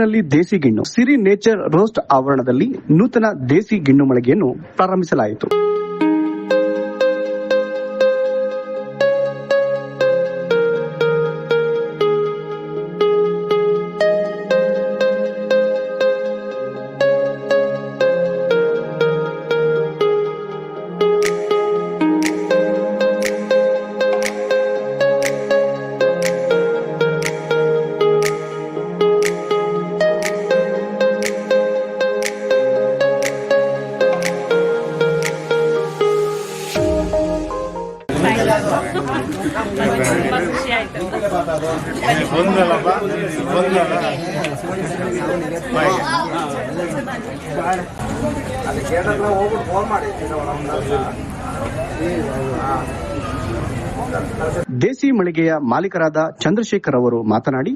ಚಿಕ್ಕಮಗಳೂರಿನಲ್ಲಿ ದೇಸಿ ಗಿಣ್ಣು. ಸಿರಿ nature roast ಆವರಣದಲ್ಲಿ ನೂತನ ದೇಸಿ ಗಿಣ್ಣು ಮಳಿಗೆಯನ್ನು ಪ್ರಾರಂಭಿಸಲಾಯಿತು. ದೇಸಿ ಮಳಿಗೆಯ ಮಾಲೀಕರಾದ ಚಂದ್ರಶೇಖರ್ ಅವರು ಮಾತನಾಡಿ,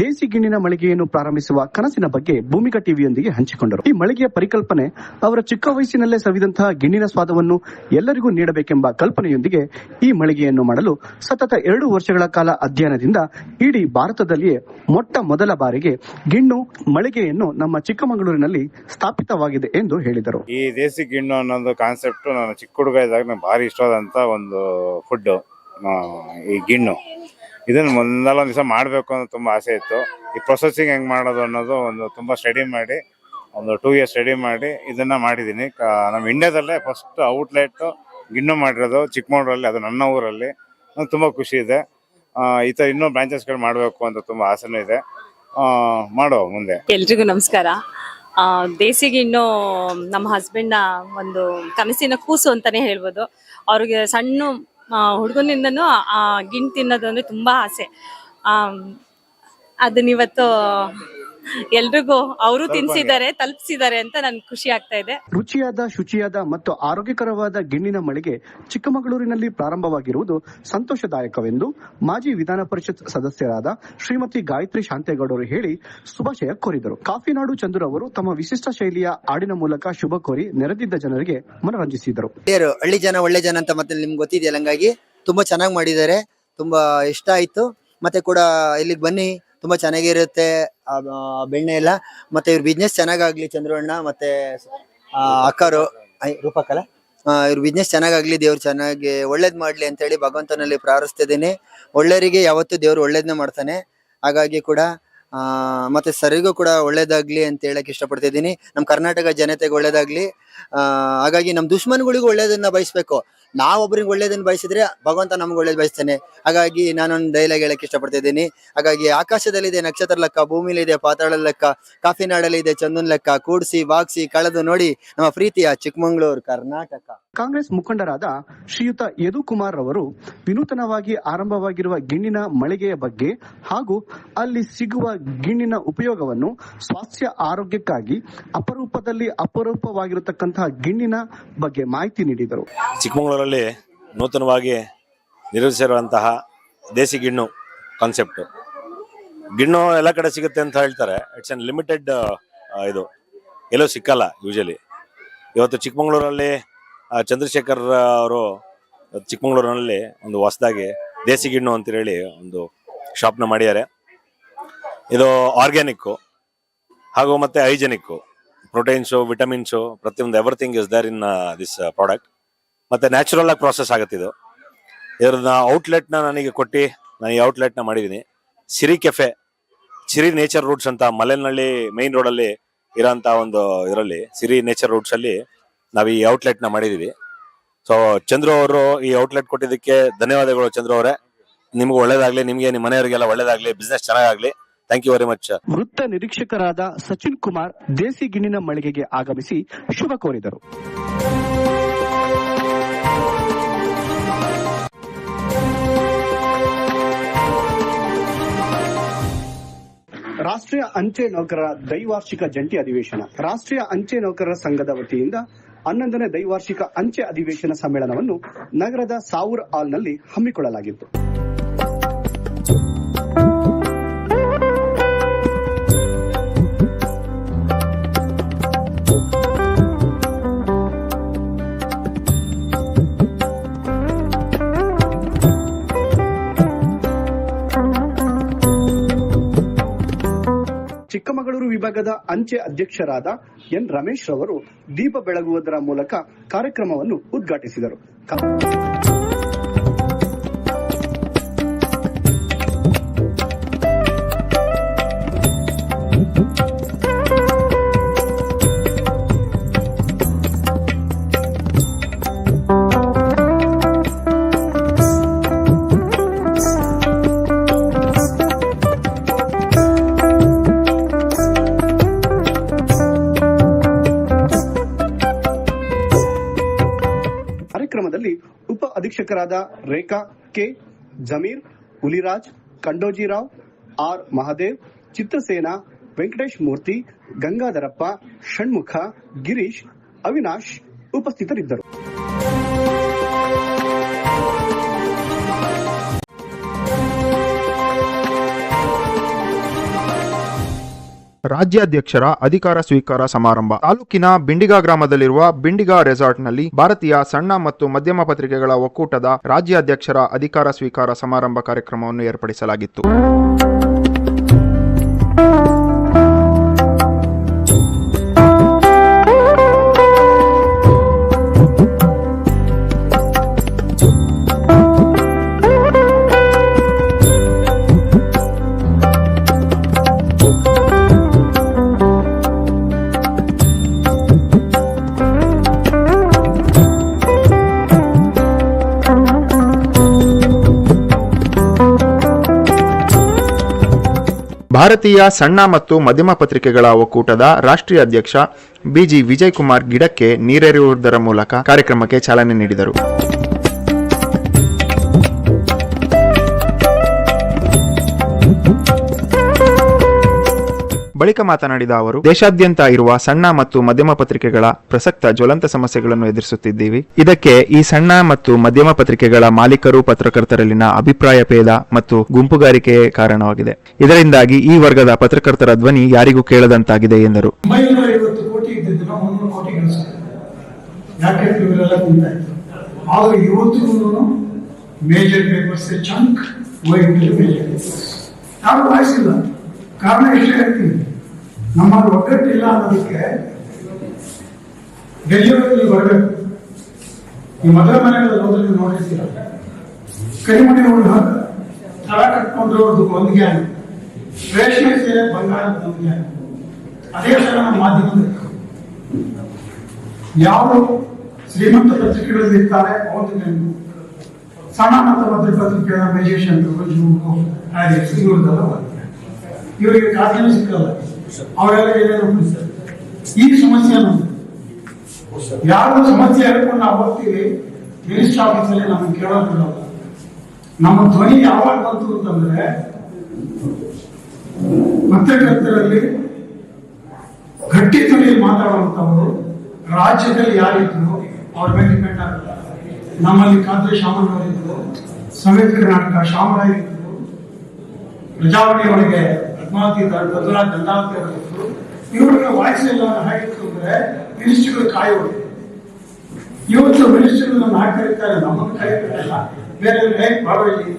ದೇಸಿ ಗಿಣ್ಣಿನ ಮಳಿಗೆಯನ್ನು ಪ್ರಾರಂಭಿಸುವ ಕನಸಿನ ಬಗ್ಗೆ ಭೂಮಿಕಾ ಟಿವಿಯೊಂದಿಗೆ ಹಂಚಿಕೊಂಡರು. ಈ ಮಳಿಗೆಯ ಪರಿಕಲ್ಪನೆ ಅವರ ಚಿಕ್ಕ ವಯಸ್ಸಿನಲ್ಲೇ ಸವಿದಂತಹ ಗಿಣ್ಣಿನ ಸ್ವಾದವನ್ನು ಎಲ್ಲರಿಗೂ ನೀಡಬೇಕೆಂಬ ಕಲ್ಪನೆಯೊಂದಿಗೆ ಈ ಮಳಿಗೆಯನ್ನು ಮಾಡಲು ಸತತ ಎರಡು ವರ್ಷಗಳ ಕಾಲ ಅಧ್ಯಯನದಿಂದ ಇಡೀ ಭಾರತದಲ್ಲಿಯೇ ಮೊಟ್ಟ ಮೊದಲ ಬಾರಿಗೆ ಗಿಣ್ಣು ಮಳಿಗೆಯನ್ನು ನಮ್ಮ ಚಿಕ್ಕಮಗಳೂರಿನಲ್ಲಿ ಸ್ಥಾಪಿತವಾಗಿದೆ ಎಂದು ಹೇಳಿದರು. ಈ ದೇಸಿ ಗಿಣ್ಣು ಅನ್ನೋದು ಕಾನ್ಸೆಪ್ಟ್ ನಾನು ಚಿಕ್ಕ ಹುಡುಗ ಇದ್ದಾಗ ಭಾರಿ ಇಷ್ಟವಾದಂತ ಒಂದು ಫುಡ್ ಈ ಗಿಣ್ಣು. ಇದನ್ನು ಒಂದಲ್ಲೊಂದು ದಿವಸ ಮಾಡಬೇಕು ಅನ್ನೋದು ತುಂಬ ಆಸೆ ಇತ್ತು. ಈ ಪ್ರೊಸೆಸಿಂಗ್ ಹೆಂಗೆ ಮಾಡೋದು ಅನ್ನೋದು ಒಂದು ತುಂಬ ಸ್ಟಡಿ ಮಾಡಿ ಒಂದು ಟೂ ಇಯರ್ಸ್ ಸ್ಟಡಿ ಮಾಡಿ ಇದನ್ನು ಮಾಡಿದ್ದೀನಿ ನಮ್ಮ ಇಂಡ್ಯಾದಲ್ಲೇ ಫಸ್ಟ್ ಔಟ್ಲೆಟ್ಟು ಗಿಣ್ಣು ಮಾಡಿರೋದು ಚಿಕ್ಕಮಗಳೂರಲ್ಲಿ ಅದು ನನ್ನ ಊರಲ್ಲಿ. ತುಂಬಾ ಖುಷಿ ಇದೆ. ಈ ಥರ ಇನ್ನೂ ಬ್ರಾಂಚಸ್ಗಳು ಮಾಡಬೇಕು ಅಂತ ತುಂಬ ಆಸೆನೂ ಇದೆ. ಆ, ಮಾಡುವ ಮುಂದೆ. ಎಲ್ರಿಗೂ ನಮಸ್ಕಾರ. ದೇಸಿಗೆ ಇನ್ನು ನಮ್ಮ ಹಸ್ಬೆಂಡ್ನ ಒಂದು ಕನಸಿನ ಕೂಸು ಅಂತಾನೆ ಹೇಳ್ಬೋದು. ಅವ್ರಿಗೆ ಸಣ್ಣ ಹುಡುಗನಿಂದನೂ ಗಿಣ್ ತಿನ್ನೋದು ಅಂದ್ರೆ ತುಂಬಾ ಆಸೆ. ಆ ಅದನ್ನ ಇವತ್ತು ಎಲ್ರಿಗೂ ಅವರು ತಿನ್ಸಿದ್ದಾರೆ ತಲುಪಿಸಿದ್ದಾರೆ ಅಂತ ನನ್ ಖುಷಿ ಆಗ್ತಾ ಇದೆ. ರುಚಿಯಾದ ಶುಚಿಯಾದ ಮತ್ತು ಆರೋಗ್ಯಕರವಾದ ಗಿಣ್ಣಿನ ಮಳಿಗೆ ಚಿಕ್ಕಮಗಳೂರಿನಲ್ಲಿ ಪ್ರಾರಂಭವಾಗಿರುವುದು ಸಂತೋಷದಾಯಕವೆಂದು ಮಾಜಿ ವಿಧಾನ ಪರಿಷತ್ ಸದಸ್ಯರಾದ ಶ್ರೀಮತಿ ಗಾಯತ್ರಿ ಶಾಂತೇಗೌಡರು ಹೇಳಿ ಶುಭಾಶಯ ಕೋರಿದರು. ಕಾಫಿನಾಡು ಚಂದ್ರ ಅವರು ತಮ್ಮ ವಿಶಿಷ್ಟ ಶೈಲಿಯ ಹಾಡಿನ ಮೂಲಕ ಶುಭ ಕೋರಿ ನೆರೆದಿದ್ದ ಜನರಿಗೆ ಮನರಂಜಿಸಿದರು. ಹಳ್ಳಿ ಜನ ಒಳ್ಳೆ ಜನ ಅಂತ ಮತ್ತೆ ನಿಮ್ಗೆ ಗೊತ್ತಿದೆಯಲ್ಲ ಹಂಗಾಗಿ ತುಂಬಾ ಚೆನ್ನಾಗಿ ಮಾಡಿದ್ದಾರೆ. ತುಂಬಾ ಇಷ್ಟ ಆಯ್ತು. ಮತ್ತೆ ಕೂಡ ಇಲ್ಲಿಗೆ ಬನ್ನಿ ತುಂಬಾ ಚೆನ್ನಾಗಿರುತ್ತೆ. ಬೆಣ್ಣೆ ಎಲ್ಲ, ಮತ್ತೆ ಇವ್ರ ಬಿಸ್ನೆಸ್ ಚೆನ್ನಾಗಾಗ್ಲಿ ಚಂದ್ರಣ್ಣ, ಮತ್ತೆ ಅಕ್ಕರು ರೂಪಕಲ? ಇವ್ರ ಬಿಸ್ನೆಸ್ ಚೆನ್ನಾಗಾಗ್ಲಿ, ದೇವ್ರು ಚೆನ್ನಾಗಿ ಒಳ್ಳೇದ್ ಮಾಡ್ಲಿ ಅಂತ ಹೇಳಿ ಭಗವಂತನಲ್ಲಿ ಪ್ರಾರ್ಥಿಸ್ತಿದ್ದೀನಿ. ಒಳ್ಳೆಯರಿಗೆ ಯಾವತ್ತೂ ದೇವ್ರು ಒಳ್ಳೇದನ್ನ ಮಾಡ್ತಾನೆ. ಹಾಗಾಗಿ ಕೂಡ ಮತ್ತೆ ಸರಿಗೂ ಕೂಡ ಒಳ್ಳೇದಾಗ್ಲಿ ಅಂತ ಹೇಳಕ್ ಇಷ್ಟಪಡ್ತಿದ್ದೀನಿ. ನಮ್ಮ ಕರ್ನಾಟಕ ಜನತೆಗೆ ಒಳ್ಳೇದಾಗ್ಲಿ. ಹಾಗಾಗಿ ನಮ್ಮ ದುಶ್ಮನ್ಗಳಿಗೂ ಒಳ್ಳೇದನ್ನ ಬಯಸ್ಬೇಕು. ನಾವ್ ಒಳ್ಳೇದನ್ನು ಬಯಸಿದ್ರೆ ಭಗವಂತ ನಮ್ಗೆ ಒಳ್ಳೇದು ಬಯಸ್ತಾನೆ. ಹಾಗಾಗಿ ನಾನೊಂದು ಡೈಲಾಗ್ ಹೇಳಕ್ ಇಷ್ಟಪಡ್ತಿದ್ದೀನಿ. ಹಾಗಾಗಿ ಆಕಾಶದಲ್ಲಿದೆ ನಕ್ಷತ್ರ ಲೆಕ್ಕ ಭೂಮಿಲಿದೆ ಪಾತಾಳ ಲೆಕ್ಕ ಕಾಫಿನಾಡಲ್ಲಿದೆ ಚಂದನ್ ಲೆಕ್ಕ ಕೂಡಿಸಿ ಬಾಕ್ಸಿ ಕಳೆದು ನೋಡಿ ನಮ್ಮ ಪ್ರೀತಿಯ ಚಿಕ್ಕಮಂಗ್ಳೂರು ಕರ್ನಾಟಕ. ಕಾಂಗ್ರೆಸ್ ಮುಖಂಡರಾದ ಶ್ರೀಯುತ ಯದುಕುಮಾರ್ ಅವರು ವಿನೂತನವಾಗಿ ಆರಂಭವಾಗಿರುವ ಗಿಣ್ಣಿನ ಮಳಿಗೆಯ ಬಗ್ಗೆ ಹಾಗೂ ಅಲ್ಲಿ ಸಿಗುವ ಗಿಣ್ಣಿನ ಉಪಯೋಗವನ್ನು ಸ್ವಾಸ್ಥ್ಯ ಆರೋಗ್ಯಕ್ಕಾಗಿ ಅಪರೂಪದಲ್ಲಿ ಅಪರೂಪವಾಗಿರತಕ್ಕಂತಹ ಗಿಣ್ಣಿನ ಬಗ್ಗೆ ಮಾಹಿತಿ ನೀಡಿದರು. ಚಿಕ್ಕಮಗಳೂರಲ್ಲಿ ನೂತನವಾಗಿ ನಿರ್ಮಿಸಿರುವಂತಹ ದೇಸಿ ಗಿಣ್ಣು ಕಾನ್ಸೆಪ್ಟು ಗಿಣ್ಣು ಎಲ್ಲ ಕಡೆ ಸಿಗುತ್ತೆ ಅಂತ ಹೇಳ್ತಾರೆ. ಇಟ್ಸ್ ಅನ್ ಲಿಮಿಟೆಡ್ ಇದು. ಎಲ್ಲೂ ಸಿಕ್ಕಲ್ಲ ಯೂಶಲಿ ಇವತ್ತು ಚಿಕ್ಕಮಗಳೂರಲ್ಲಿ ಚಂದ್ರಶೇಖರ್ ಅವರು ಚಿಕ್ಕಮಗಳೂರಿನಲ್ಲಿ ಒಂದು ಹೊಸದಾಗಿ ದೇಸಿ ಗಿಣ್ಣು ಅಂತ ಹೇಳಿ ಒಂದು ಶಾಪ್ನ ಮಾಡಿದ್ದಾರೆ. ಇದು ಆರ್ಗ್ಯಾನಿಕ್ಕು ಹಾಗೂ ಮತ್ತು ಹೈಜೆನಿಕ್ಕು ಪ್ರೋಟೀನ್ಸು ವಿಟಮಿನ್ಸು ಪ್ರತಿಯೊಂದು everything is there in this product ಮತ್ತೆ ನ್ಯಾಚುರಲ್ ಆಗಿ ಪ್ರಾಸೆಸ್ ಆಗುತ್ತೆ ಇದು. ಇದ್ರನ್ನ ಔಟ್ಲೆಟ್ನ ನನಗೆ ಕೊಟ್ಟು ನಾನು ಈ ಔಟ್ಲೆಟ್ನ ಮಾಡಿದೀನಿ Siri cafe Siri nature roots ಅಂತ ಮಲೆನಹಳ್ಳಿ ಮೇನ್ ರೋಡ್ ಅಲ್ಲಿ ಇರೋಂತ ಒಂದು ಇದರಲ್ಲಿ, ಸಿರಿ ನೇಚರ್ ರೂಟ್ಸ್ ಅಲ್ಲಿ ನಾವು ಈ ಔಟ್ಲೆಟ್ನ ಮಾಡಿದೀವಿ. ಸೊ ಚಂದ್ರು ಅವರು ಈ ಔಟ್ಲೆಟ್ ಕೊಟ್ಟಿದ್ದಕ್ಕೆ ಧನ್ಯವಾದಗಳು ಚಂದ್ರು ಅವರೇ. ನಿಮ್ಗೆ ಒಳ್ಳೇದಾಗ್ಲಿ, ನಿಮ್ಗೆ ನಿಮ್ಮ ಮನೆಯವರಿಗೆಲ್ಲ ಒಳ್ಳೇದಾಗ್ಲಿ ಬಿಸ್ನೆಸ್ ಚೆನ್ನಾಗಾಗ್ಲಿ. ಥ್ಯಾಂಕ್ ಯು ವೆರಿ ಮಚ್ ವೃತ್ತ ನಿರೀಕ್ಷಕರಾದ ಸಚಿನ್ ಕುಮಾರ್ ದೇಸಿ ಗಿಣ್ಣಿನ ಮಳಿಗೆಗೆ ಆಗಮಿಸಿ ಶುಭ ಕೋರಿದರು. ರಾಷ್ಟ್ರೀಯ ಅಂಚೆ ನೌಕರರ ದೈವಾರ್ಷಿಕ ಜಂಟಿ ಅಧಿವೇಶನ. ರಾಷ್ಟ್ರೀಯ ಅಂಚೆ ನೌಕರರ ಸಂಘದ ವತಿಯಿಂದ ಹನ್ನೊಂದನೇ ದೈವಾರ್ಷಿಕ ಅಂಚೆ ಅಧಿವೇಶನ ಸಮ್ಮೇಳನವನ್ನು ನಗರದ ಸಾವೂರ್ ಹಾಲ್ನಲ್ಲಿ ಹಮ್ಮಿಕೊಳ್ಳಲಾಗಿತ್ತು. ಚಿಕ್ಕಮಗಳೂರು ವಿಭಾಗದ ಅಂಚೆ ಅಧ್ಯಕ್ಷರಾದ ಎನ್ ರಮೇಶ್ ರವರು ದೀಪ ಬೆಳಗುವುದರ ಮೂಲಕ ಕಾರ್ಯಕ್ರಮವನ್ನು ಉದ್ಘಾಟಿಸಿದರು. ಉಪ ಅಧೀಕ್ಷಕರಾದ ರೇಖಾ, ಕೆ, ಜಮೀರ್, ಹುಲಿರಾಜ್ ಕಂಡೋಜಿರಾವ್ ಆರ್ ಮಹಾದೇವ್, ಚಿತ್ರಸೇನ, ವೆಂಕಟೇಶ್ ಮೂರ್ತಿ, ಗಂಗಾಧರಪ್ಪ, ಷಣ್ಮುಖ, ಗಿರೀಶ್, ಅವಿನಾಶ್ ಉಪಸ್ಥಿತರಿದ್ದರು. ರಾಜ್ಯಾಧ್ಯಕ್ಷರ ಅಧಿಕಾರ ಸ್ವೀಕಾರ ಸಮಾರಂಭ. ತಾಲೂಕಿನ ಬಿಂಡಿಗಾ ಗ್ರಾಮದಲ್ಲಿರುವ ಬಿಂಡಿಗಾ ರೆಸಾರ್ಟ್ನಲ್ಲಿ ಭಾರತೀಯ ಸಣ್ಣ ಮತ್ತು ಮಧ್ಯಮ ಪತ್ರಿಕೆಗಳ ಒಕ್ಕೂಟದ ರಾಜ್ಯಾಧ್ಯಕ್ಷರ ಅಧಿಕಾರ ಸ್ವೀಕಾರ ಸಮಾರಂಭ ಕಾರ್ಯಕ್ರಮವನ್ನು ಏರ್ಪಡಿಸಲಾಗಿತ್ತು. ಭಾರತೀಯ ಸಣ್ಣ ಮತ್ತು ಮಧ್ಯಮ ಪತ್ರಿಕೆಗಳ ಒಕ್ಕೂಟದ ರಾಷ್ಟ್ರೀಯ ಅಧ್ಯಕ್ಷ ಬಿಜಿ ವಿಜಯ್ ಕುಮಾರ್ ಗಿಡಕ್ಕೆ ನೀರೆರೆಯುವುದರ ಮೂಲಕ ಕಾರ್ಯಕ್ರಮಕ್ಕೆ ಚಾಲನೆ ನೀಡಿದರು. ಬಳಿಕ ಮಾತನಾಡಿದ ಅವರು, ದೇಶಾದ್ಯಂತ ಇರುವ ಸಣ್ಣ ಮತ್ತು ಮಧ್ಯಮ ಪತ್ರಿಕೆಗಳ ಪ್ರಸಕ್ತ ಜ್ವಲಂತ ಸಮಸ್ಯೆಗಳನ್ನು ಎದುರಿಸುತ್ತಿದ್ದೀವಿ. ಇದಕ್ಕೆ ಈ ಸಣ್ಣ ಮತ್ತು ಮಧ್ಯಮ ಪತ್ರಿಕೆಗಳ ಮಾಲೀಕರು, ಪತ್ರಕರ್ತರಲ್ಲಿನ ಅಭಿಪ್ರಾಯ ಭೇದ ಮತ್ತು ಗುಂಪುಗಾರಿಕೆಯೇ ಕಾರಣವಾಗಿದೆ. ಇದರಿಂದಾಗಿ ಈ ವರ್ಗದ ಪತ್ರಕರ್ತರ ಧ್ವನಿ ಯಾರಿಗೂ ಕೇಳದಂತಾಗಿದೆ ಎಂದರು. ಮೇಜರ್ ಪೇಪರ್ಸ್ ಚಂಕ್ ವೈಟ್ ಮೇಜರ್ ಪೇಪರ್ಸ್ ಯಾರು ವಾಯಿಸಿಲ್ಲ. ಕಾರಣ ಇಷ್ಟೇ ಹೇಳ್ತೀನಿ. ನಮ್ಮಲ್ಲಿ ಅನ್ನೋದಕ್ಕೆ ಡೆಲ್ಲಿವರೆಗೆ ಬರಬೇಕು. ಈ ಮದುವೆ ಮನೆಗಳಲ್ಲಿ ಹೋದ್ರೆ ನೀವು ನೋಡಿರ್ತೀರ ಕರಿಮಣಿ ಹುಡುಗ ತಳ ಕಟ್ಕೊಂಡ್ರೆ ಅವ್ರದ್ದು ಗ್ಯಾನ್ ರೇಷ್ಮೆ ಸೀರೆ ಬಂಗಾರದ ಗ್ಯಾನ್ ಅದೇ ತರ ನಮ್ಮ ಮಾಧ್ಯಮದಲ್ಲಿ ಯಾವ ಶ್ರೀಮಂತ ಪತ್ರಿಕೆಗಳಲ್ಲಿ ಇರ್ತಾರೆ ನೆನಪು ಸಣ್ಣ ಮತ್ತು ಮಧ್ಯ ಪತ್ರಿಕೆಗಳ ಇವ್ರದ್ದೆಲ್ಲ ಬರ್ತದೆ ಇವರಿಗೆ ಖಾತೆನೂ ಸಿಕ್ಕಲ್ಲ. ಅವರೆಲ್ಲ ಬಿಡಿಸ್ತಾರೆ ಈ ಸಮಸ್ಯೆ ಯಾರು ಸಮಸ್ಯೆ ಹೇಳ್ಕೊಂಡು ನಾವು ಹೋಗ್ತೀವಿ. ಮಿನಿಸ್ಟರ್ ಆಫೀಸ್ ಅಲ್ಲಿ ಕೇಳೋದು ಬಿಡಲ್ಲ ನಮ್ಮ ಧ್ವನಿ ಯಾವಾಗ ಬಂತು ಅಂತಂದ್ರೆ, ಪತ್ರಕರ್ತರಲ್ಲಿ ಗಟ್ಟಿ ಧ್ವನಿಯಲ್ಲಿ ಮಾತಾಡುವಂತವರು ರಾಜ್ಯದಲ್ಲಿ ಯಾರಿದ್ರು ಅವ್ರ ಮೇಲೆ ಡಿಪೆಂಡ್ ಆಗಲ್ಲ. ನಮ್ಮಲ್ಲಿ ಕಾದ್ರೆ ಶಾಮಣ್ಣವರಿದ್ರು ಸಂಯುಕ್ತ ಕರ್ನಾಟಕ ಶಾಮರಾಯ ಇದ್ರು ಪ್ರಜಾವಾಣಿ ಒಳಗೆ ಪದ್ಮಾವತಿ ಬದಲಾದ ಗಂಡಾಂತ ಅವರಿದ್ರು ಇವರಿಗೆ ವಾಯ್ಸ್ ಎಲ್ಲ ಹಾಕಿತ್ತು ಅಂದ್ರೆ ಮಿನಿಸ್ಟ್ರಿಗಳು ಕಾಯೋದು ಇವತ್ತು ಮಿನಿಸ್ಟ್ರಿಗಳು ನಮ್ಮ ಹಾಕಿರ್ತಾರೆ ನಮ್ಮನ್ನು ಕಾಯಕ್ಕಿಲ್ಲ ಬೇರೆ ಹೇಗೆ ಭಾಗವಹಿಸಿ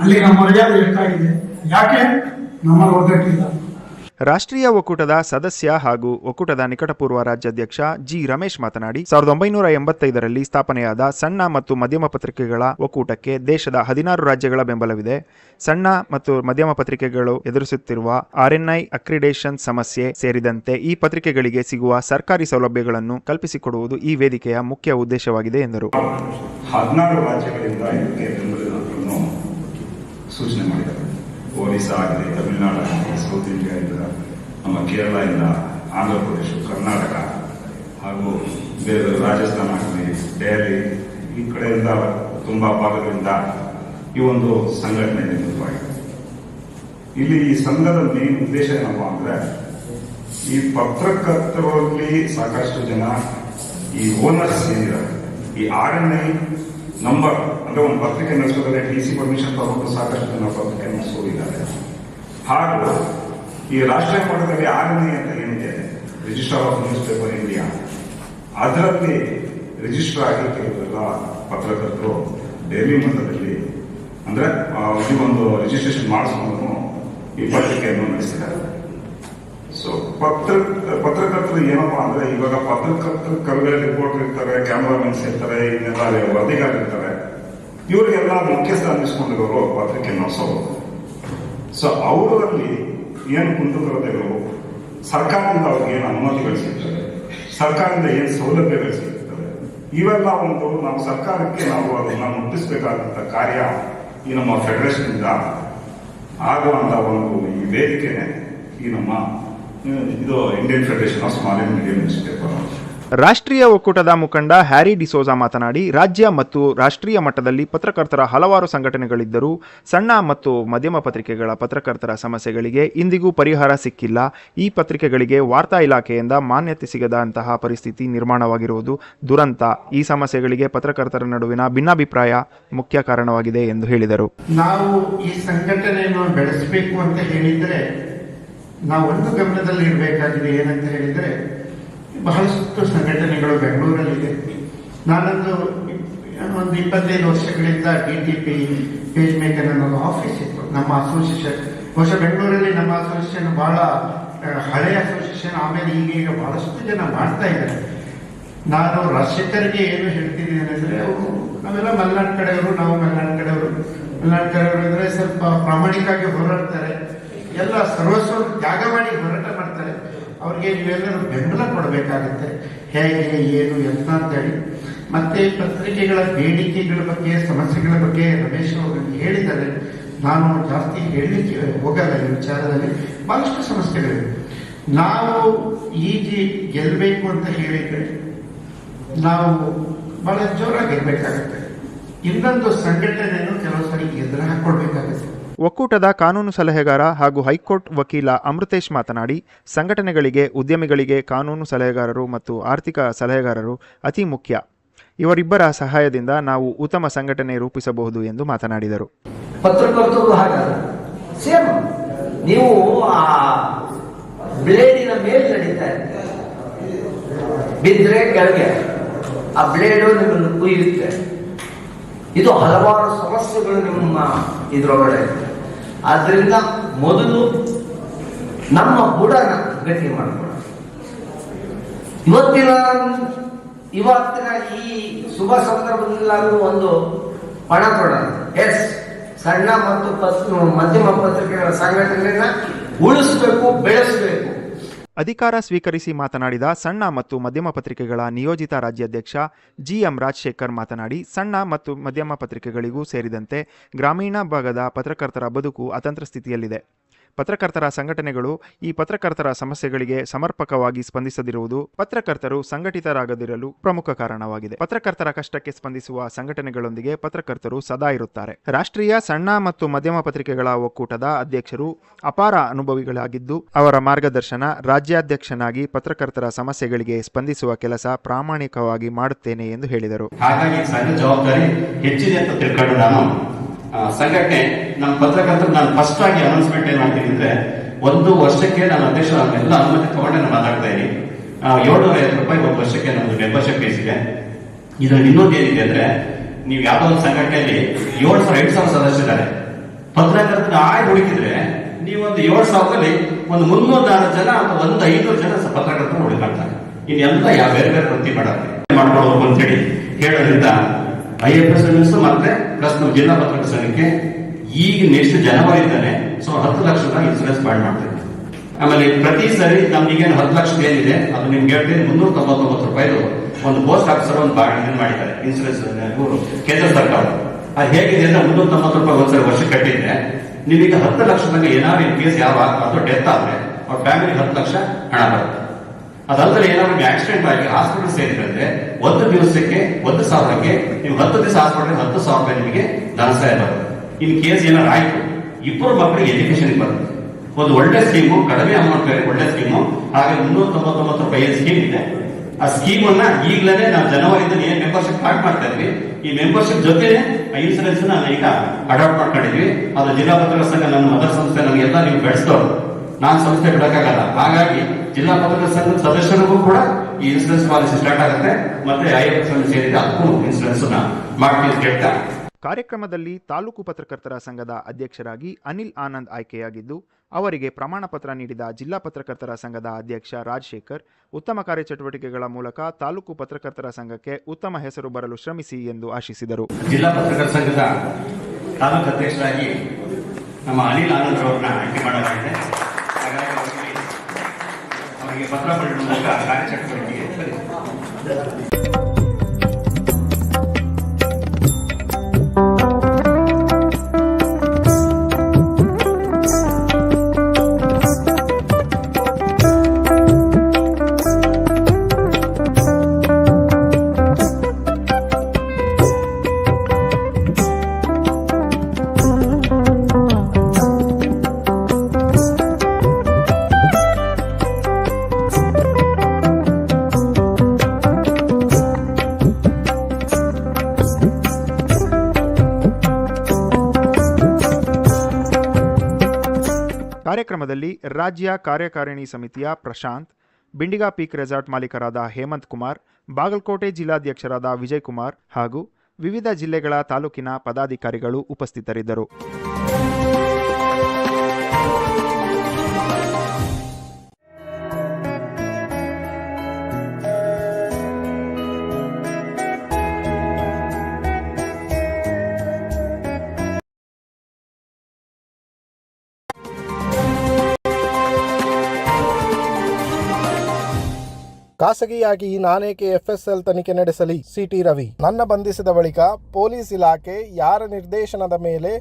ಅಲ್ಲಿ ನಮ್ಮ ಮರ್ಯಾದೆ ಎಷ್ಟಾಗಿದೆ? ಯಾಕೆ? ನಮ್ಮಲ್ಲಿ ಒಗ್ಗಟ್ಟಿಲ್ಲ. ರಾಷ್ಟ್ರೀಯ ಒಕ್ಕೂಟದ ಸದಸ್ಯ ಹಾಗೂ ಒಕ್ಕೂಟದ ನಿಕಟಪೂರ್ವ ರಾಜ್ಯಾಧ್ಯಕ್ಷ ಜಿ ರಮೇಶ್ ಮಾತನಾಡಿ, ಸಾವಿರದ ಒಂಬೈನೂರ ಎಂಬತ್ತೈದರಲ್ಲಿ ಸ್ಥಾಪನೆಯಾದ ಸಣ್ಣ ಮತ್ತು ಮಧ್ಯಮ ಪತ್ರಿಕೆಗಳ ಒಕ್ಕೂಟಕ್ಕೆ ದೇಶದ ಹದಿನಾರು ರಾಜ್ಯಗಳ ಬೆಂಬಲವಿದೆ. ಸಣ್ಣ ಮತ್ತು ಮಧ್ಯಮ ಪತ್ರಿಕೆಗಳು ಎದುರಿಸುತ್ತಿರುವ ಆರ್ಎನ್ಐ ಅಕ್ರಿಡೇಷನ್ ಸಮಸ್ಯೆ ಸೇರಿದಂತೆ ಈ ಪತ್ರಿಕೆಗಳಿಗೆ ಸಿಗುವ ಸರ್ಕಾರಿ ಸೌಲಭ್ಯಗಳನ್ನು ಕಲ್ಪಿಸಿಕೊಡುವುದು ಈ ವೇದಿಕೆಯ ಮುಖ್ಯ ಉದ್ದೇಶವಾಗಿದೆ ಎಂದರು. ಸೂಚನೆ ಮಾಡಿದ್ದಾರೆ ಒರಿಸ್ಸಾ ಆಗಲಿ ತಮಿಳುನಾಡು ಆಗಲಿ ಸೌತ್ ಇಂಡಿಯಾ ಇಂದ ನಮ್ಮ ಕೇರಳ ಇಂದ ಆಂಧ್ರ ಪ್ರದೇಶ, ಕರ್ನಾಟಕ ಹಾಗೂ ಬೇರೆ ರಾಜಸ್ಥಾನ ಆಗಲಿ, ದೆಹಲಿ ಈ ಕಡೆಯಿಂದ ತುಂಬಾ ಭಾಗಗಳಿಂದ ಈ ಒಂದು ಸಂಘಟನೆ ನಿರ್ಮಿತವಾಗಿದೆ ಇಲ್ಲಿ ಈ ಸಂಘದ ಮೇನ್ ಉದ್ದೇಶ ಏನಪ್ಪಾ ಅಂದ್ರೆ ಈ ಪತ್ರಕರ್ತರಲ್ಲಿ ಸಾಕಷ್ಟು ಜನ ಈ ಓನರ್ಸ್ ಏನಿದ್ದಾರೆ, ಈ ಆರ್ ಎನ್ ಐ ನಂಬರ್ ಅಂದ್ರೆ ಒಂದು ಪತ್ರಿಕೆ ನಡೆಸೋದ್ರೆ ಡಿ ಸಿ ಪರ್ಮಿಷನ್ ತಗೊಂಡು ಸಾಕಷ್ಟು ಜನ ಪತ್ರಿಕೆ ನಡೆಸೋದಿದ್ದಾರೆ ಹಾಗೂ ಈ ರಾಷ್ಟ್ರೀಯ ಮಟ್ಟದಲ್ಲಿ ಆಗಲಿ ಅಂತ ಏನಿದೆ register of newspaper India ಅದರಲ್ಲಿ ರಿಜಿಸ್ಟರ್ ಆಗಿ ಪತ್ರಕರ್ತರು ಡೈಲಿ ಮಟ್ಟದಲ್ಲಿ, ಅಂದ್ರೆ ಈ ಒಂದು ರಿಜಿಸ್ಟ್ರೇಷನ್ ಮಾಡಿಸ್ಕೊಂಡು ಈ ಪತ್ರಿಕೆಯನ್ನು ನಡೆಸಿದ್ದಾರೆ. ಸೊ ಪತ್ರ, ಪತ್ರಕರ್ತರು ಏನಪ್ಪಾ ಅಂದ್ರೆ ಇವಾಗ ಪತ್ರಕರ್ತರು ಕಲ್ಗಡೆ ರಿಪೋರ್ಟರ್ ಇರ್ತಾರೆ ಕ್ಯಾಮ್ರಾಮನ್ಸ್ ಇರ್ತಾರೆ, ಇನ್ನೆಲ್ಲ ವರದಿಗಾರ ಇರ್ತಾರೆ ಇವರಿಗೆಲ್ಲ ಮುಖ್ಯಸ್ಥ ಅನ್ನಿಸ್ಕೊಂಡಿರೋರು ಪತ್ರಿಕೆ ನಡೆಸೋರು ಸೊ ಅವರಲ್ಲಿ ಏನು ಕುಂದುಕೊರತೆಗಳು? ಸರ್ಕಾರದಿಂದ ಅವ್ರಿಗೆ ಏನು ಅನುಮತಿಗಳು ಸಿಗ್ತವೆ? ಸರ್ಕಾರದಿಂದ ಏನು ಸೌಲಭ್ಯಗಳು ಸಿಗ್ತವೆ? ಇವೆಲ್ಲ ಒಂದು ನಾವು ಸರ್ಕಾರಕ್ಕೆ ನಾವು ಅದನ್ನು ಮುಟ್ಟಿಸಬೇಕಾದಂಥ ಕಾರ್ಯ ಈ ನಮ್ಮ ಫೆಡರೇಷನ್ ಇಂದ ಆಗುವಂತ ಒಂದು ಈ ವೇದಿಕೆನೆ ಈ ನಮ್ಮ, ಇದು Indian federation of small and medium newspaper ರಾಷ್ಟ್ರೀಯ ಒಕ್ಕೂಟದ ಮುಖಂಡ ಹ್ಯಾರಿ ಡಿಸೋಜಾ ಮಾತನಾಡಿ, ರಾಜ್ಯ ಮತ್ತು ರಾಷ್ಟ್ರೀಯ ಮಟ್ಟದಲ್ಲಿ ಪತ್ರಕರ್ತರ ಹಲವಾರು ಸಂಘಟನೆಗಳಿದ್ದರೂ, ಸಣ್ಣ ಮತ್ತು ಮಧ್ಯಮ ಪತ್ರಿಕೆಗಳ ಪತ್ರಕರ್ತರ ಸಮಸ್ಯೆಗಳಿಗೆ ಇಂದಿಗೂ ಪರಿಹಾರ ಸಿಕ್ಕಿಲ್ಲ. ಈ ಪತ್ರಿಕೆಗಳಿಗೆ ವಾರ್ತಾ ಇಲಾಖೆಯಿಂದ ಮಾನ್ಯತೆ ಸಿಗದಂತಹ ಪರಿಸ್ಥಿತಿ ನಿರ್ಮಾಣವಾಗಿರುವುದು ದುರಂತ. ಈ ಸಮಸ್ಯೆಗಳಿಗೆ ಪತ್ರಕರ್ತರ ನಡುವಿನ ಭಿನ್ನಾಭಿಪ್ರಾಯ ಮುಖ್ಯ ಕಾರಣವಾಗಿದೆ ಎಂದು ಹೇಳಿದರು. ನಾವು ಈ ಸಂಘಟನೆಯನ್ನು ಬೆಳೆಸಬೇಕು ಅಂತ ಹೇಳಿದ್ರೆ ನಾವು ಒಂದು ಗಮನದಲ್ಲಿ ಇರಬೇಕಾಗಿದೆ ಏನಂತ ಹೇಳಿದ್ರೆ ಬಹಳಷ್ಟು ಸಂಘಟನೆಗಳು ಬೆಂಗಳೂರಲ್ಲಿದೆ. ನಾನೊಂದು ಒಂದು ಇಪ್ಪತ್ತೈದು ವರ್ಷಗಳಿಂದ D T P page maker ಅನ್ನೋದು ಆಫೀಸ್ ಇತ್ತು. ನಮ್ಮ ಅಸೋಸಿಯೇಷನ್ ಬಹುಶಃ ಬೆಂಗಳೂರಲ್ಲಿ ನಮ್ಮ ಅಸೋಸಿಯೇಷನ್ ಬಹಳ ಹಳೆಯ ಅಸೋಸಿಯೇಷನ್ ಆಮೇಲೆ ಈಗ ಈಗ ಬಹಳಷ್ಟು ಜನ ಮಾಡ್ತಾ ಇದ್ದಾರೆ. ನಾನು ರಾಜಶೇಖರ್ಗೆ ಏನು ಹೇಳ್ತಿದ್ದೀನಿ ಅಂದ್ರೆ ಅವರು ನಾವೆಲ್ಲ ಮಲೆನಾಡು ಕಡೆಯವರು, ನಾವು ಮಲೆನಾಡು ಕಡೆಯವರು. ಮಲೆನಾಡು ಕಡೆಯವರು ಅಂದರೆ ಸ್ವಲ್ಪ ಪ್ರಾಮಾಣಿಕವಾಗಿ ಹೋರಾಡ್ತಾರೆ. ಎಲ್ಲ ಸರ್ವಸ್ವ ತ್ಯಾಗ ಮಾಡಿ ಹೋರಾಟ ಮಾಡ್ತಾರೆ. ಅವ್ರಿಗೆ ನೀವೆಲ್ಲರೂ ಬೆಂಬಲ ಕೊಡಬೇಕಾಗುತ್ತೆ. ಹೇಗೆ, ಏನು ಎಂತ ಅಂತೇಳಿ ಮತ್ತೆ ಪತ್ರಿಕೆಗಳ ಬೇಡಿಕೆಗಳ ಬಗ್ಗೆ, ಸಮಸ್ಯೆಗಳ ಬಗ್ಗೆ ರಮೇಶ್ ಅವರು ಹೇಳಿದ್ದಾರೆ. ನಾನು ಜಾಸ್ತಿ ಹೇಳಲಿಕ್ಕೆ ಹೋಗಲ್ಲ ಈ ವಿಚಾರದಲ್ಲಿ. ಬಹಳಷ್ಟು ಸಮಸ್ಯೆಗಳಿವೆ. ನಾವು ಈಜಿ ಗೆಲ್ಲಬೇಕು ಅಂತ ಹೇಳಿದ್ರೆ ನಾವು ಬಹಳ ಜೋರಾಗಿರ್ಬೇಕಾಗತ್ತೆ ಇನ್ನೊಂದು ಸಂಘಟನೆಯನ್ನು ಕೆಲವು ಸಾರಿ ಎದುರು ಹಾಕೊಳ್ಬೇಕಾಗತ್ತೆ ಒಕ್ಕೂಟದ ಕಾನೂನು ಸಲಹೆಗಾರ ಹಾಗೂ ಹೈಕೋರ್ಟ್ ವಕೀಲ ಅಮೃತೇಶ್ ಮಾತನಾಡಿ, ಸಂಘಟನೆಗಳಿಗೆ ಉದ್ಯಮಿಗಳಿಗೆ ಕಾನೂನು ಸಲಹೆಗಾರರು ಮತ್ತು ಆರ್ಥಿಕ ಸಲಹೆಗಾರರು ಅತಿ ಮುಖ್ಯ. ಇವರಿಬ್ಬರ ಸಹಾಯದಿಂದ ನಾವು ಉತ್ತಮ ಸಂಘಟನೆ ರೂಪಿಸಬಹುದು ಎಂದು ಮಾತನಾಡಿದರು. ನೀವು ಬ್ಲೇಡಿನ ಮೇಲೆ ನಡೀತಾ ಬಿದ್ರೆ ಕೆಳಗೆ. ಆ ಬ್ಲೇಡು ನಿಮ್ಮನ್ನು ಕುಯ್ಯುತ್ತೆ. ಇದು ಹಲವಾರು ಸಮಸ್ಯೆಗಳು ನಿಮ್ಮ ಇದರೊಳಗಡೆ. ಇದೆ. ಆದ್ರಿಂದ ಮೊದಲು ನಮ್ಮ ಬುಡನ ಗಟ್ಟಿ ಮಾಡ್ಕೊಳ್ಳೋಣ ಇವತ್ತಿನ ಇವತ್ತಿನ ಈ ಶುಭ ಸಂದರ್ಭದಲ್ಲಿ ನಾನು ಒಂದು ಪಣ ಕೊಡೋಣ ಎಸ್, ಸಣ್ಣ ಮತ್ತು ಮಧ್ಯಮ ಪತ್ರಿಕೆಗಳ ಸಂಘಟನೆಯನ್ನ ಉಳಿಸ್ಬೇಕು, ಬೆಳೆಸಬೇಕು. ಅಧಿಕಾರ ಸ್ವೀಕರಿಸಿ ಮಾತನಾಡಿದ ಸಣ್ಣ ಮತ್ತು ಮಧ್ಯಮ ಪತ್ರಿಕೆಗಳ ನಿಯೋಜಿತ ರಾಜ್ಯಾಧ್ಯಕ್ಷ ಜಿಎಂ ರಾಜಶೇಖರ್ ಮಾತನಾಡಿ, ಸಣ್ಣ ಮತ್ತು ಮಧ್ಯಮ ಪತ್ರಿಕೆಗಳಿಗೂ ಸೇರಿದಂತೆ ಗ್ರಾಮೀಣ ಭಾಗದ ಪತ್ರಕರ್ತರ ಬದುಕು ಅತಂತ್ರ ಸ್ಥಿತಿಯಲ್ಲಿದೆ. ಪತ್ರಕರ್ತರ ಸಂಘಟನೆಗಳು ಈ ಪತ್ರಕರ್ತರ ಸಮಸ್ಯೆಗಳಿಗೆ ಸಮರ್ಪಕವಾಗಿ ಸ್ಪಂದಿಸದಿರುವುದು ಪತ್ರಕರ್ತರು ಸಂಘಟಿತರಾಗದಿರಲು ಪ್ರಮುಖ ಕಾರಣವಾಗಿದೆ. ಪತ್ರಕರ್ತರ ಕಷ್ಟಕ್ಕೆ ಸ್ಪಂದಿಸುವ ಸಂಘಟನೆಗಳೊಂದಿಗೆ ಪತ್ರಕರ್ತರು ಸದಾ ಇರುತ್ತಾರೆ. ರಾಷ್ಟ್ರೀಯ ಸಣ್ಣ ಮತ್ತು ಮಧ್ಯಮ ಪತ್ರಿಕೆಗಳ ಒಕ್ಕೂಟದ ಅಧ್ಯಕ್ಷರು ಅಪಾರ ಅನುಭವಿಗಳಾಗಿದ್ದು, ಅವರ ಮಾರ್ಗದರ್ಶನ ರಾಜ್ಯಾಧ್ಯಕ್ಷನಾಗಿ ಪತ್ರಕರ್ತರ ಸಮಸ್ಯೆಗಳಿಗೆ ಸ್ಪಂದಿಸುವ ಕೆಲಸ ಪ್ರಾಮಾಣಿಕವಾಗಿ ಮಾಡುತ್ತೇನೆ ಎಂದು ಹೇಳಿದರು. ಹಾಗಾಗಿ ಸಣ್ಣ ಜವಾಬ್ದಾರಿ ಹೆಚ್ಚಿದೆ ಅಂತ ತಿಳ್ಕೊಂಡು ನಾನು ಸಂಘಟನೆ ನಮ್ಮ ಪತ್ರಕರ್ತರು ನಾನು ಫಸ್ಟ್ ಆಗಿ ಅನೌನ್ಸ್ಮೆಂಟ್ ಏನ್ ಮಾಡ್ತೀನಿ ಅಂದ್ರೆ, ಒಂದು ವರ್ಷಕ್ಕೆ ನಾನು ಅಧ್ಯಕ್ಷ ಎಲ್ಲ ಅನುಮತಿ ತಗೊಂಡೆ ನಾನು ಮಾತಾಡ್ತಾ ಇದ್ದೀನಿ. ಏಳ್ನೂರ ಐವತ್ತು ರೂಪಾಯಿ ಒಂದು ವರ್ಷಕ್ಕೆ ನಮ್ದು ಮೆಂಬರ್ಶಿಪ್ ಫೀಸ್ ಇದೆ ಇದ್ರಲ್ಲಿ ಇನ್ನೊಂದು ಏನಿದೆ ಅಂದ್ರೆ, ನೀವು ಯಾವ್ದೋ ಒಂದು ಸಂಘಟನೆಯಲ್ಲಿ ಏಳು ಸಾವಿರ, ಎಂಟು ಸಾವಿರ ಸದಸ್ಯರಿದ್ದಾರೆ ಪತ್ರಕರ್ತನ ಆಯ್ ಹುಡುಕಿದ್ರೆ, ನೀವೊಂದು ಏಳು ಸಾವಿರದಲ್ಲಿ ಒಂದು ಮುನ್ನೂರ ನಾಲ್ಕು ಜನ ಅಥವಾ ಒಂದು ಐನೂರು ಜನ ಪತ್ರಕರ್ತರು ಹುಡುಕಾಡ್ತಾರೆ. ಇನ್ನೆಲ್ಲ ಯಾವ ಬೇರೆ ಬೇರೆ ವೃತ್ತಿ ಮಾಡ್ತಾರೆ ಮಾಡ್ಕೊಳ್ಬೇಕು ಅಂತೇಳಿ ಹೇಳೋದ್ರಿಂದ ಐ ಎಫ್ ಎಸ್ ಮತ್ತೆ ಪ್ಲಸ್ ನಮ್ಮ ಜಿಲ್ಲಾ ಪತ್ರಕರ್ತರ ಸಂಘಕ್ಕೆ ಈಗ ನೆಕ್ಸ್ಟ್ ಜನವರಿಯಿಂದಾನೆ ಸೊ ಹತ್ತು ಲಕ್ಷದ ಇನ್ಸೂರೆನ್ಸ್ ಬಾಂಡ್ ಮಾಡ್ತೇವೆ ಆಮೇಲೆ ಪ್ರತಿ ಸರಿ ನಮ್ಗೆ ಏನು ಹತ್ತು ಲಕ್ಷ ಏನಿದೆ, ಅದು ನಿಮ್ಗೆ ಹೇಳ್ತೀನಿ ಮುನ್ನೂರ ತೊಂಬತ್ತೊಂಬತ್ತು ರೂಪಾಯಿದು ಒಂದು ಪೋಸ್ಟ್ ಆಫೀಸರ್ ಒಂದು ಬಾಂಡ್ ಇದನ್ನ ಮಾಡಿದ್ದಾರೆ ಇನ್ಸೂರೆನ್ಸ್ ಕೇಂದ್ರ ಸರ್ಕಾರ. ಅದು ಹೇಗಿದೆ ಅಂದ್ರೆ ಮುನ್ನೂರ ತೊಂಬತ್ತು ರೂಪಾಯಿ ಒಂದ್ಸರಿ ವರ್ಷ ಕಟ್ಟಿದ್ರೆ ನಿಮಗೆ ಹತ್ತು ಲಕ್ಷದಾಗ ಏನಾದ್ರು ಇನ್ ಕೇಸ್ ಯಾವ ಅಥವಾ ಡೆತ್ ಆದ್ರೆ, ಅವ್ರ ಫ್ಯಾಮಿಲಿ ಹತ್ತು ಲಕ್ಷ ಹಣ ಬರುತ್ತೆ. ಅದಲ್ಲದೆ ಏನಾದ್ರು ಆಕ್ಸಿಡೆಂಟ್ ಆಗಿ ಹಾಸ್ಪಿಟಲ್ ಸೇರಿದ್ರೆ ಒಂದು ದಿವಸಕ್ಕೆ ಒಂದು ಸಾವಿರಕ್ಕೆ ನೀವು ಹತ್ತು ದಿವಸ ಹಾಸ್ಪಿಟಲ್ ಹತ್ತು ಸಾವಿರ ರೂಪಾಯಿ ನಿಮಗೆ ಧನ ಬರುತ್ತೆ. ಇನ್ ಕೇಸ್ ಏನಾದ್ರು ಆಯ್ತು, ಇಬ್ಬರು ಮಕ್ಕಳಿಗೆ ಎಜುಕೇಶನ್ ಬರುತ್ತೆ. ಒಂದು ಒಳ್ಳೆ ಸ್ಕೀಮು ಕಡಿಮೆ ಅಮೌಂಟ್ ಒಳ್ಳೆ ಸ್ಕೀಮು ಹಾಗೆ ಮುನ್ನೂರ ತೊಂಬತ್ತೊಂಬತ್ತು ರೂಪಾಯಿ ಸ್ಕೀಮ್ ಇದೆ. ಆ ಸ್ಕೀಮ್ ಅನ್ನ ಈಗಲೇ ನಾವು ಜನವರಿಯಿಂದ ಮೆಂಬರ್ಶಿಪ್ ಸ್ಟಾರ್ಟ್ ಮಾಡ್ತಾ ಇದ್ವಿ. ಈ ಮೆಂಬರ್ಶಿಪ್ ಜೊತೆನೆ ಇನ್ಸೂರೆನ್ಸ್ ಈಗ ಅಡಾಪ್ಟ್ ಮಾಡ್ಕೊಂಡಿದ್ವಿ. ಅದು ಜಿಲ್ಲಾ ಪತ್ರಕರ್ತ ಸಂಘ ನನ್ನ ಮದರ್ ಸಂಸ್ಥೆ ನನಗೆಲ್ಲ ನೀವು ಬೆಳೆಸಿದವರು. ನಾನು ಸಂಸ್ಥೆ ಬಿಡಕ್ಕಾಗಲ್ಲ. ಹಾಗಾಗಿ ಜಿಲ್ಲಾ ಪತ್ರಕರ್ತರ ಸಂಘದ ಸದಸ್ಯರಿಗೂ ಕೂಡ ಈ ಇನ್ಸೂರೆನ್ಸ್ ಪಾಲಿಸಿ ಸ್ಟಾರ್ಟ್ ಆಗುತ್ತೆ. ಮತ್ತೆ ಐಎಫ್ ಎಫ್ ಸೇರಿದ ಅದಕ್ಕೂ ಇನ್ಸೂರೆನ್ಸ್ ಮಾಡ್ತೀವಿ ಕೇಳ್ತಾ ಕಾರ್ಯಕ್ರಮದಲ್ಲಿ ತಾಲೂಕು ಪತ್ರಕರ್ತರ ಸಂಘದ ಅಧ್ಯಕ್ಷರಾಗಿ ಅನಿಲ್ ಆನಂದ್ ಆಯ್ಕೆಯಾಗಿದ್ದು ಅವರಿಗೆ ಪ್ರಮಾಣ ಪತ್ರ ನೀಡಿದ ಜಿಲ್ಲಾ ಪತ್ರಕರ್ತರ ಸಂಘದ ಅಧ್ಯಕ್ಷ ರಾಜಶೇಖರ್ ಉತ್ತಮ ಕಾರ್ಯಚಟುವಟಿಕೆಗಳ ಮೂಲಕ ತಾಲೂಕು ಪತ್ರಕರ್ತರ ಸಂಘಕ್ಕೆ ಉತ್ತಮ ಹೆಸರು ಬರಲು ಶ್ರಮಿಸಿ ಎಂದು ಆಶಿಸಿದರು. ಜಿಲ್ಲಾ ಪತ್ರಕರ್ತರ ಸಂಘದ ತಾಲೂಕು ಅಧ್ಯಕ್ಷರಾಗಿ ನಮ್ಮ ಅನಿಲ್ ಆನಂದ್ ಅವರನ್ನ ಆಯ್ಕೆ ಮಾಡಲಾಗಿದೆ. ಅವರಿಗೆ ಪತ್ರ ಪಡೆಯುವ ಮೂಲಕ ಕಾರ್ಯಚಟುವಟಿಕೆಗೆ ಕಾರ್ಯಕ್ರಮದಲ್ಲಿ ರಾಜ್ಯ ಕಾರ್ಯಕಾರಿಣಿ ಸಮಿತಿಯ ಪ್ರಶಾಂತ್, ಬಿಂಡಿಗಾ ಪೀಕ್ ರೆಸಾರ್ಟ್ ಮಾಲೀಕರಾದ ಹೇಮಂತ್ ಕುಮಾರ್, ಬಾಗಲಕೋಟೆ ಜಿಲ್ಲಾಧ್ಯಕ್ಷರಾದ ವಿಜಯ್ ಕುಮಾರ್ ಹಾಗೂ ವಿವಿಧ ಜಿಲ್ಲೆಗಳ ತಾಲೂಕಿನ ಪದಾಧಿಕಾರಿಗಳು ಉಪಸ್ಥಿತರಿದ್ದರು. ಖಾಸಗಿಯಾಗಿ ನಾನೇಕೆ ಎಫ್ಎಸ್ಎಲ್ ತನಿಖೆ ನಡೆಸಲಿ? C T Ravi. ನನ್ನ ಬಂಧಿಸಿದ ಬಳಿಕ ಪೊಲೀಸ್ ಇಲಾಖೆ ಯಾರ ನಿರ್ದೇಶನದ ಮೇಲೆ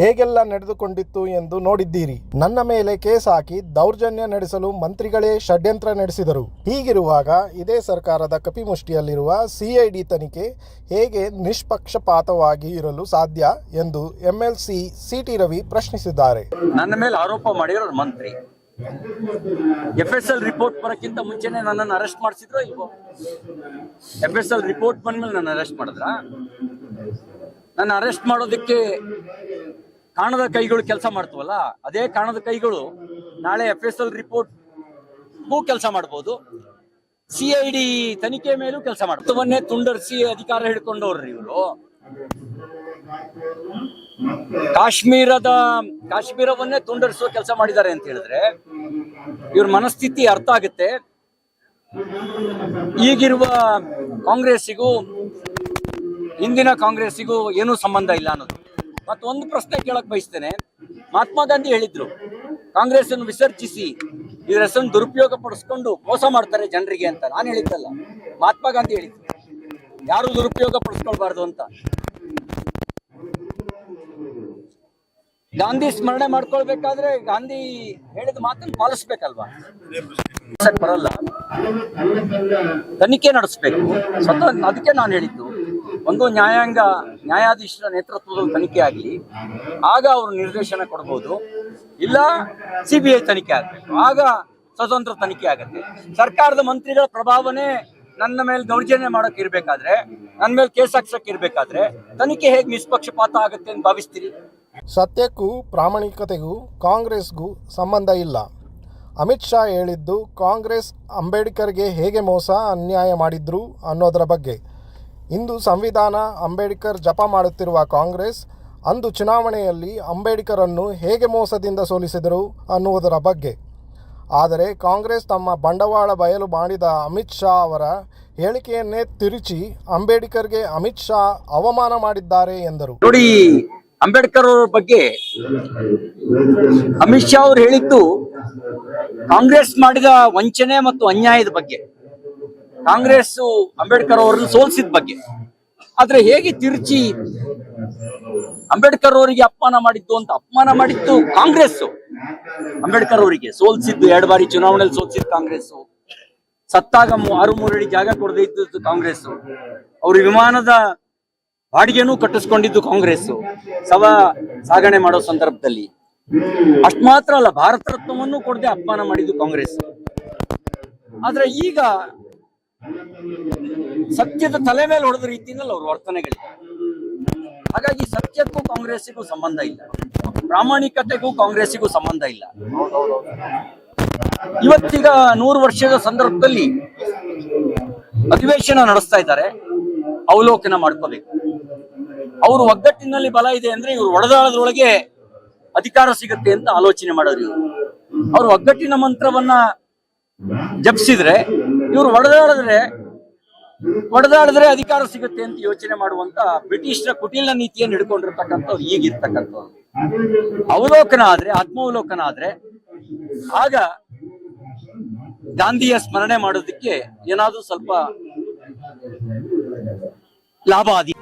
ಹೇಗೆಲ್ಲ ನಡೆದುಕೊಂಡಿತ್ತು ಎಂದು ನೋಡಿದ್ದೀರಿ. ನನ್ನ ಮೇಲೆ ಕೇಸ್ ಹಾಕಿ ದೌರ್ಜನ್ಯ ನಡೆಸಲು ಮಂತ್ರಿಗಳೇ ಷಡ್ಯಂತ್ರ ನಡೆಸಿದರು. ಹೀಗಿರುವಾಗ ಇದೇ ಸರ್ಕಾರದ ಕಪಿಮುಷ್ಟಿಯಲ್ಲಿರುವ ಸಿಐಡಿ ತನಿಖೆ ಹೇಗೆ ನಿಷ್ಪಕ್ಷಪಾತವಾಗಿ ಇರಲು ಸಾಧ್ಯ ಎಂದು ಎಂಎಲ್ಸಿ ಸಿಟಿ ರವಿ ಪ್ರಶ್ನಿಸಿದ್ದಾರೆ. ನನ್ನ ಮೇಲೆ ಆರೋಪ ಮಾಡಿರೋ ಮಂತ್ರಿ. ಎಫ್ ಎಸ್ ಎಲ್ ರಿಪೋರ್ಟ್ ಬರೋಕ್ಕಿಂತ ಮುಂಚೆನೆ ನನ್ನನ್ನು ಅರೆಸ್ಟ್ ಮಾಡಿಸಿದ್ರು ಇಲ್ವೋ ಎಫ್ ಎಸ್ ಎಲ್ ರಿಪೋರ್ಟ್ ಬಂದ್ಮೇಲೆ ನನ್ನ ಅರೆಸ್ಟ್ ಮಾಡಿದ್ರ? ನನ್ನ ಅರೆಸ್ಟ್ ಮಾಡೋದಕ್ಕೆ ಕಾಣದ ಕೈಗಳು ಕೆಲಸ ಮಾಡ್ತವಲ್ಲ, ಅದೇ ಕಾಣದ ಕೈಗಳು ನಾಳೆ ಎಫ್ ಎಸ್ ಎಲ್ ರಿಪೋರ್ಟ್ ಕೆಲಸ ಮಾಡ್ಬೋದು. ಸಿ ಐ ಡಿ ತನಿಖೆ ಮೇಲೂ ಕೆಲಸ ಮಾಡ್ತವನ್ನೇ ತುಂಡರಿಸಿ ಅಧಿಕಾರ ಹಿಡ್ಕೊಂಡವ್ರಿ ಇವರು. ಕಾಶ್ಮೀರದ, ಕಾಶ್ಮೀರವನ್ನೇ ತುಂಡರಿಸುವ ಕೆಲಸ ಮಾಡಿದ್ದಾರೆ ಅಂತ ಹೇಳಿದ್ರೆ ಇವ್ರ ಮನಸ್ಥಿತಿ ಅರ್ಥ ಆಗುತ್ತೆ. ಈಗಿರುವ ಕಾಂಗ್ರೆಸ್ಸಿಗೂ, ಹಿಂದಿನ ಕಾಂಗ್ರೆಸ್ಸಿಗೂ ಏನೂ ಸಂಬಂಧ ಇಲ್ಲ ಅನ್ನೋದು. ಮತ್ತು ಒಂದು ಪ್ರಶ್ನೆ ಕೇಳಕ್ ಬಯಸ್ತೇನೆ. ಮಹಾತ್ಮ ಗಾಂಧಿ ಹೇಳಿದ್ರು, ಕಾಂಗ್ರೆಸ್ ಅನ್ನು ವಿಸರ್ಜಿಸಿ ಇದ್ರ ಹೆಸರನ್ನು ದುರುಪಯೋಗ ಪಡಿಸ್ಕೊಂಡು ಮೋಸ ಮಾಡ್ತಾರೆ ಜನರಿಗೆ ಅಂತ. ನಾನು ಹೇಳಿದ್ದಲ್ಲ. ಮಹಾತ್ಮ ಗಾಂಧಿ ಹೇಳಿದ್ರು. ಯಾರು ದುರುಪಯೋಗ ಪಡಿಸ್ಕೊಳ್ಬಾರ್ದು ಅಂತ? ಗಾಂಧಿ ಸ್ಮರಣೆ ಮಾಡ್ಕೊಳ್ಬೇಕಾದ್ರೆ ಗಾಂಧಿ ಹೇಳಿದ ಮಾತನ್ನು ಪಾಲಿಸ್ಬೇಕಲ್ವಾ? ಬರಲ್ಲ. ತನಿಖೆ ನಡೆಸ್ಬೇಕು. ಸ್ವತಃ ಅದಕ್ಕೆ ನಾನು ಹೇಳಿದ್ದು. ಒಂದು ನ್ಯಾಯಾಂಗ, ನ್ಯಾಯಾಧೀಶರ ನೇತೃತ್ವದಲ್ಲಿ ತನಿಖೆ ಆಗಲಿ. ಆಗ ಅವರು ನಿರ್ದೇಶನ ಕೊಡ್ಬೋದು. ಇಲ್ಲ ಸಿ ಬಿ ಐ ತನಿಖೆ ಆಗಬೇಕು. ಆಗ ಸ್ವತಂತ್ರ ತನಿಖೆ ಆಗುತ್ತೆ. ಸರ್ಕಾರದ ಮಂತ್ರಿಗಳ ಪ್ರಭಾವನೆ ನನ್ನ ಮೇಲೆ ದೌರ್ಜನ್ಯ ಮಾಡೋಕೆ ಇರಬೇಕಾದ್ರೆ, ನನ್ನ ಮೇಲೆ ಕೇಸ್ ಹಾಕ್ಸಕ್ ಇರಬೇಕಾದ್ರೆ, ತನಿಖೆ ಹೇಗೆ ನಿಷ್ಪಕ್ಷಪಾತ ಆಗುತ್ತೆ ಅಂತ ಭಾವಿಸ್ತೀರಿ? ಸತ್ಯಕ್ಕೂ ಪ್ರಾಮಾಣಿಕತೆಗೂ ಕಾಂಗ್ರೆಸ್ಗೂ ಸಂಬಂಧ ಇಲ್ಲ. ಅಮಿತ್ ಶಾ ಹೇಳಿದ್ದು, ಕಾಂಗ್ರೆಸ್ ಅಂಬೇಡ್ಕರ್ಗೆ ಹೇಗೆ ಮೋಸ, ಅನ್ಯಾಯ ಮಾಡಿದ್ರು ಅನ್ನೋದರ ಬಗ್ಗೆ. ಇಂದು ಸಂವಿಧಾನ ಅಂಬೇಡ್ಕರ್ ಜಪ ಮಾಡುತ್ತಿರುವ ಕಾಂಗ್ರೆಸ್, ಅಂದು ಚುನಾವಣೆಯಲ್ಲಿ ಅಂಬೇಡ್ಕರನ್ನು ಹೇಗೆ ಮೋಸದಿಂದ ಸೋಲಿಸಿದರು ಅನ್ನುವುದರ ಬಗ್ಗೆ. ಆದರೆ ಕಾಂಗ್ರೆಸ್ ತಮ್ಮ ಬಂಡವಾಳ ಬಯಲು ಮಾಡಿದ ಅಮಿತ್ ಶಾ ಅವರ ಹೇಳಿಕೆಯನ್ನೇ ತಿರುಚಿ ಅಂಬೇಡ್ಕರ್ಗೆ ಅಮಿತ್ ಶಾ ಅವಮಾನ ಮಾಡಿದ್ದಾರೆ ಎಂದರು. ಅಂಬೇಡ್ಕರ್ ಅವರ ಬಗ್ಗೆ ಅಮಿತ್ ಶಾ ಅವರು ಹೇಳಿದ್ದು ಕಾಂಗ್ರೆಸ್ ಮಾಡಿದ ವಂಚನೆ ಮತ್ತು ಅನ್ಯಾಯದ ಬಗ್ಗೆ. ಕಾಂಗ್ರೆಸ್ ಅಂಬೇಡ್ಕರ್ ಅವರನ್ನು ಸೋಲಿಸಿದ ಬಗ್ಗೆ. ಆದ್ರೆ ಹೇಗೆ ತಿರುಚಿ ಅಂಬೇಡ್ಕರ್ ಅವರಿಗೆ ಅಪಮಾನ ಮಾಡಿದ್ದು ಅಂತ ಅಪಮಾನ ಮಾಡಿದ್ದು ಕಾಂಗ್ರೆಸ್ ಅಂಬೇಡ್ಕರ್ ಅವರಿಗೆ ಸೋಲ್ಸಿದ್ದು, ಎರಡು ಬಾರಿ ಚುನಾವಣೆಯಲ್ಲಿ ಸೋಲ್ಸಿದ್ದು ಕಾಂಗ್ರೆಸ್ ಸತ್ತಾಗ ಆರು ಮೂರಡಿ ಜಾಗ ಕೊಡದೇ ಇದ್ದದ್ದು ಕಾಂಗ್ರೆಸ್ ಅವ್ರ ವಿಮಾನದ ಬಾಡಿಗೆನೂ ಕಟ್ಟಿಸ್ಕೊಂಡಿದ್ದು ಕಾಂಗ್ರೆಸ್ ಸವ ಸಾಗಣೆ ಮಾಡೋ ಸಂದರ್ಭದಲ್ಲಿ. ಅಷ್ಟು ಮಾತ್ರ ಅಲ್ಲ, ಭಾರತ ರತ್ನವನ್ನು ಕೊಡದೆ ಅಪಮಾನ ಮಾಡಿದ್ದು ಕಾಂಗ್ರೆಸ್. ಆದ್ರೆ ಈಗ ಸತ್ಯದ ತಲೆ ಮೇಲೆ ಹೊಡೆದ ರೀತಿಯಲ್ಲಿ ಅವ್ರ ವರ್ತನೆಗಳಿವೆ. ಹಾಗಾಗಿ ಸತ್ಯಕ್ಕೂ ಕಾಂಗ್ರೆಸ್ಸಿಗೂ ಸಂಬಂಧ ಇಲ್ಲ. ಪ್ರಾಮಾಣಿಕತೆಗೂ ಕಾಂಗ್ರೆಸ್ಸಿಗೂ ಸಂಬಂಧ ಇಲ್ಲ. ಇವತ್ತೀಗ ನೂರು ವರ್ಷದ ಸಂದರ್ಭದಲ್ಲಿ ಅಧಿವೇಶನ ನಡೆಸ್ತಾ ಇದ್ದಾರೆ. ಅವಲೋಕನ ಮಾಡ್ಕೋಬೇಕು. ಅವರು ಒಗ್ಗಟ್ಟಿನಲ್ಲಿ ಬಲ ಇದೆ ಅಂದ್ರೆ ಇವ್ರು ಒಡೆದಾಳದ್ರೊಳಗೆ ಅಧಿಕಾರ ಸಿಗುತ್ತೆ ಅಂತ ಆಲೋಚನೆ ಮಾಡೋರು ಇವರು. ಅವ್ರು ಒಗ್ಗಟ್ಟಿನ ಮಂತ್ರವನ್ನ ಜಪಿಸಿದ್ರೆ, ಇವ್ರು ಒಡೆದಾಡಿದ್ರೆ ಒಡೆದಾಡಿದ್ರೆ ಅಧಿಕಾರ ಸಿಗುತ್ತೆ ಅಂತ ಯೋಚನೆ ಮಾಡುವಂತ ಬ್ರಿಟಿಷರ ಕುಟಿಲ ನೀತಿಯನ್ನು ಹಿಡ್ಕೊಂಡಿರ್ತಕ್ಕಂಥವ್ರು ಈಗಿರ್ತಕ್ಕಂಥವ್ರು. ಅವಲೋಕನ ಆದ್ರೆ ಆತ್ಮಾವಲೋಕನ ಆದ್ರೆ ಆಗ ಗಾಂಧಿಯ ಸ್ಮರಣೆ ಮಾಡೋದಕ್ಕೆ ಏನಾದ್ರೂ ಸ್ವಲ್ಪ ಲಾಭ ಆದಿ